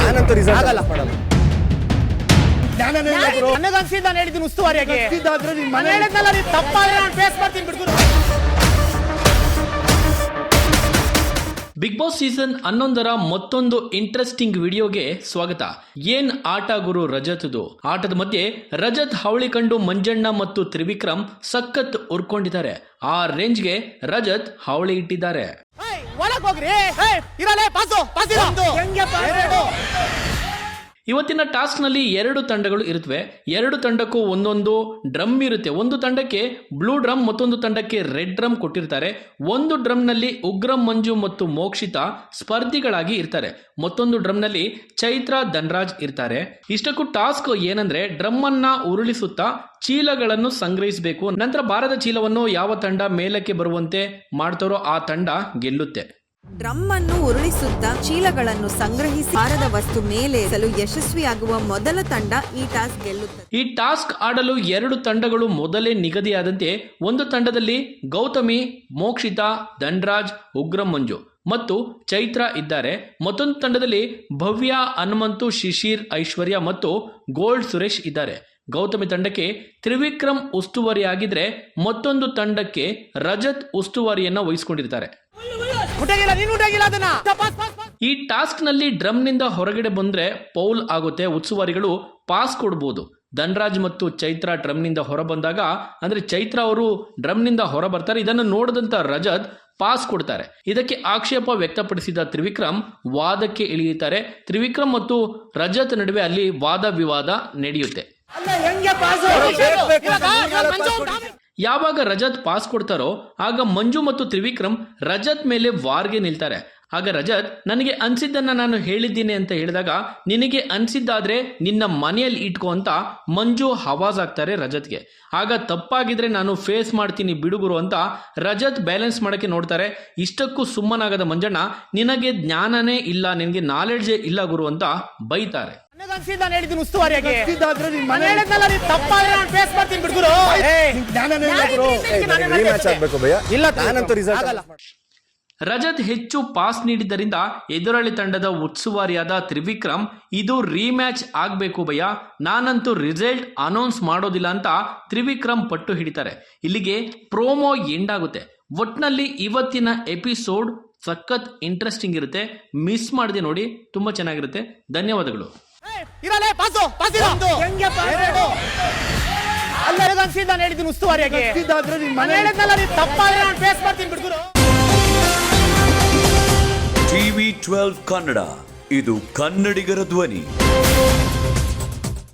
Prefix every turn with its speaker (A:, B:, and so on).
A: ನಾನಂತೂ ರಿಸಲ್ಟ್
B: ಆಗಲ್ಲ.
A: ಮಾಡಲ್ಲ. ಜ್ಞಾನನೇ ಇಲ್ಲ ಗುರು.
B: ನನಗೆ ಆಗಲ್ಲ ನಾನು ಹೇಳಿದ್ದೀನಿ ಉಸ್ತುವಾರಿಯಾಗಿ.
A: ಗೊತ್ತಿದ್ದಾದ್ರೆ ನಿನ್
B: ನಾನು ಹೇಳಿದ್ನಲ್ಲ ನೀನು ತಪ್ಪಾದ್ರೆ ನಾನು ಫೇಸ್ ಮಾಡ್ತೀನಿ
C: ಬಿಗ್ ಬಾಸ್ ಸೀಸನ್ ಹನ್ನೊಂದರ ಮತ್ತೊಂದು ಇಂಟ್ರೆಸ್ಟಿಂಗ್ ವಿಡಿಯೋಗೆ ಸ್ವಾಗತ. ಏನ್ ಆಟ ಗುರು ರಜತ್ದು? ಆಟದ ಮಧ್ಯೆ ರಜತ್ ಹಾವಳಿ ಕಂಡು ಮಂಜಣ್ಣ ಮತ್ತು ತ್ರಿವಿಕ್ರಮ್ ಸಖತ್ ಉರ್ಕೊಂಡಿದ್ದಾರೆ. ಆ ರೇಂಜ್ಗೆ ರಜತ್ ಹಾವಳಿ ಇಟ್ಟಿದ್ದಾರೆ.
B: ಒಳಗ್ ಹೋಗ್ರಿ. ಇರಲೇ ಪಾಸು ಪಾಸ್ ಇರೋ.
C: ಇವತ್ತಿನ ಟಾಸ್ಕ್ನಲ್ಲಿ ಎರಡು ತಂಡಗಳು ಇರುತ್ತವೆ ಎರಡು ತಂಡಕ್ಕೂ ಒಂದೊಂದು ಡ್ರಮ್ ಇರುತ್ತೆ. ಒಂದು ತಂಡಕ್ಕೆ ಬ್ಲೂ ಡ್ರಮ್, ಮತ್ತೊಂದು ತಂಡಕ್ಕೆ ರೆಡ್ ಡ್ರಮ್ ಕೊಟ್ಟಿರ್ತಾರೆ. ಒಂದು ಡ್ರಮ್ನಲ್ಲಿ ಉಗ್ರಂ, ಮಂಜು ಮತ್ತು ಮೋಕ್ಷಿತ ಸ್ಪರ್ಧಿಗಳಾಗಿ ಇರ್ತಾರೆ. ಮತ್ತೊಂದು ಡ್ರಮ್ನಲ್ಲಿ ಚೈತ್ರ ಧನ್ರಾಜ್ ಇರ್ತಾರೆ. ಇಷ್ಟಕ್ಕೂ ಟಾಸ್ಕ್ ಏನಂದ್ರೆ ಡ್ರಮ್ ಉರುಳಿಸುತ್ತಾ ಚೀಲಗಳನ್ನು ಸಂಗ್ರಹಿಸಬೇಕು. ನಂತರ ಭಾರದ ಚೀಲವನ್ನು ಯಾವ ತಂಡ ಮೇಲಕ್ಕೆ ಬರುವಂತೆ ಮಾಡ್ತಾರೋ ಆ ತಂಡ ಗೆಲ್ಲುತ್ತೆ.
D: ಡ್ರಮ್ ಅನ್ನು ಉರುಳಿಸುತ್ತಾ ಚೀಲಗಳನ್ನು ಸಂಗ್ರಹಿಸಿ ಭಾರದ ವಸ್ತು ಮೇಲೇಸಲು ಯಶಸ್ವಿಯಾಗುವ ಮೊದಲ ತಂಡ ಈ ಟಾಸ್ಕ್ ಗೆಲ್ಲುತ್ತದೆ.
C: ಈ ಟಾಸ್ಕ್ ಆಡಲು ಎರಡು ತಂಡಗಳು ಮೊದಲೇ ನಿಗದಿಯಾದಂತೆ ಒಂದು ತಂಡದಲ್ಲಿ ಗೌತಮಿ, ಮೋಕ್ಷಿತಾ, ಧನ್ರಾಜ್, ಉಗ್ರಂ ಮಂಜು ಮತ್ತು ಚೈತ್ರ ಇದ್ದಾರೆ. ಮತ್ತೊಂದು ತಂಡದಲ್ಲಿ ಭವ್ಯ, ಹನುಮಂತು, ಶಿಶಿರ್, ಐಶ್ವರ್ಯ ಮತ್ತು ಗೋಲ್ಡ್ ಸುರೇಶ್ ಇದ್ದಾರೆ. ಗೌತಮಿ ತಂಡಕ್ಕೆ ತ್ರಿವಿಕ್ರಮ್ ಉಸ್ತುವಾರಿಯಾಗಿದ್ರೆ ಮತ್ತೊಂದು ತಂಡಕ್ಕೆ ರಜತ್ ಉಸ್ತುವಾರಿಯನ್ನು ವಹಿಸಿಕೊಂಡಿರ್ತಾರೆ.
B: ಮುಟ್ಟಾಗಿಲ್ಲ ನೀನು ಮುಟ್ಟಾಗಿಲ್ಲ ಅದನ್ನ. Pass pass pass.
C: ಈ ಟಾಸ್ಕ್ನಲ್ಲಿ ಡ್ರಮ್ನಿಂದ ಹೊರಗಡೆ ಬಂದ್ರೆ ಪೌಲ್ ಆಗುತ್ತೆ ಉತ್ಸುವಾರಿಗಳು ಪಾಸ್ ಕೊಡ್ಬೋದು. ಧನ್ರಾಜ್ ಮತ್ತು ಚೈತ್ರ ಡ್ರಮ್ನಿಂದ ಹೊರ ಬಂದಾಗ ಅಂದ್ರೆ ಚೈತ್ರ ಅವರು ಡ್ರಮ್ನಿಂದ ಹೊರ ಬರ್ತಾರೆ ಇದನ್ನ ನೋಡಿದಂತ ರಜತ್ ಪಾಸ್ ಕೊಡ್ತಾರೆ. ಇದಕ್ಕೆ ಆಕ್ಷೇಪ ವ್ಯಕ್ತಪಡಿಸಿದ ತ್ರಿವಿಕ್ರಮ್ ವಾದಕ್ಕೆ ಇಳಿಯುತ್ತಾರೆ. ತ್ರಿವಿಕ್ರಮ್ ಮತ್ತು ರಜತ್ ನಡುವೆ ಅಲ್ಲಿ ವಾದ ವಿವಾದ ನಡೆಯುತ್ತೆ. ಯಾವಾಗ ರಜತ್ ಪಾಸ್ ಕೊಡ್ತಾರೋ ಆಗ ಮಂಜು ಮತ್ತು ತ್ರಿವಿಕ್ರಮ್ ರಜತ್ ಮೇಲೆ ವಾರ್ಗೆ ನಿಲ್ತಾರೆ. ಆಗ ರಜತ್ ನನಗೆ ಅನ್ಸಿದ್ದನ್ನ ನಾನು ಹೇಳಿದ್ದೀನಿ ಅಂತ ಹೇಳಿದಾಗ ನಿನಗೆ ಅನ್ಸಿದ್ದಾದ್ರೆ ನಿನ್ನ ಮನೆಯಲ್ಲಿ ಇಟ್ಕೋ ಅಂತ ಮಂಜು ಹವಾಜ್ ಆಗ್ತಾರೆ ರಜತ್ಗೆ. ಆಗ ತಪ್ಪಾಗಿದ್ರೆ ನಾನು ಫೇಸ್ ಮಾಡ್ತೀನಿ ಬಿಡುಗುರು ಅಂತ ರಜತ್ ಬ್ಯಾಲೆನ್ಸ್ ಮಾಡಕ್ಕೆ ನೋಡ್ತಾರೆ. ಇಷ್ಟಕ್ಕೂ ಸುಮ್ಮನಾಗದ ಮಂಜಣ್ಣ ನಿನಗೆ ಜ್ಞಾನನೇ ಇಲ್ಲ ನಿನಗೆ ನಾಲೆಡ್ಜೇ ಇಲ್ಲ ಗುರು ಅಂತ ಬೈತಾರೆ.
B: ಉಸ್ತುವಾರಿಯಾಗಿ.
A: ನಿನ್ ಆಗ್ಬೇಕು ಭಯ್ಯ.
B: ಇಲ್ಲ
A: ನಾನಂತೂ ರಿಸಲ್ಟ್
B: ಆಗಲ್ಲ.
C: ರಜತ್ ಹೆಚ್ಚು ಪಾಸ್ ನೀಡಿದ್ದರಿಂದ ಎದುರಾಳಿ ತಂಡದ ಉತ್ಸುವಾರಿಯಾದ ತ್ರಿವಿಕ್ರಮ್ ಇದು ರೀಮ್ಯಾಚ್ ಆಗಬೇಕು ಭಯ ನಾನಂತೂ ರಿಸಲ್ಟ್ ಅನೌನ್ಸ್ ಮಾಡೋದಿಲ್ಲ ಅಂತ ತ್ರಿವಿಕ್ರಮ್ ಪಟ್ಟು ಹಿಡಿತಾರೆ. ಇಲ್ಲಿಗೆ ಪ್ರೋಮೋ ಎಂಡ್ ಆಗುತ್ತೆ ಒಟ್ನಲ್ಲಿ ಇವತ್ತಿನ ಎಪಿಸೋಡ್ ಸಖತ್ ಇಂಟ್ರೆಸ್ಟಿಂಗ್ ಇರುತ್ತೆ. ಮಿಸ್ ಮಾಡಿದೆ ನೋಡಿ ತುಂಬಾ ಚೆನ್ನಾಗಿರುತ್ತೆ. ಧನ್ಯವಾದಗಳು.
B: ಅಲ್ಲ ನನಗೆ ನಾನು ಹೇಳಿದ್ದೀನಿ ಉಸ್ತುವಾರಿಯಾಗಿ.
A: ಗೊತ್ತಿದ್ದಾದ್ರೆ ನಿನ್
B: ನಾನು
A: ಮನೆ
B: ಹೇಳಿದ್ನಲ್ಲ ನೀನು ತಪ್ಪಾದ್ರೆ ನಾನು ಫೇಸ್ ಮಾಡ್ತೀನಿ ಬಿಡ್ಗುರು.
E: ಟಿವಿ ಟ್ವೆಲ್ವ್ ಕನ್ನಡ ಇದು ಕನ್ನಡಿಗರ ಧ್ವನಿ.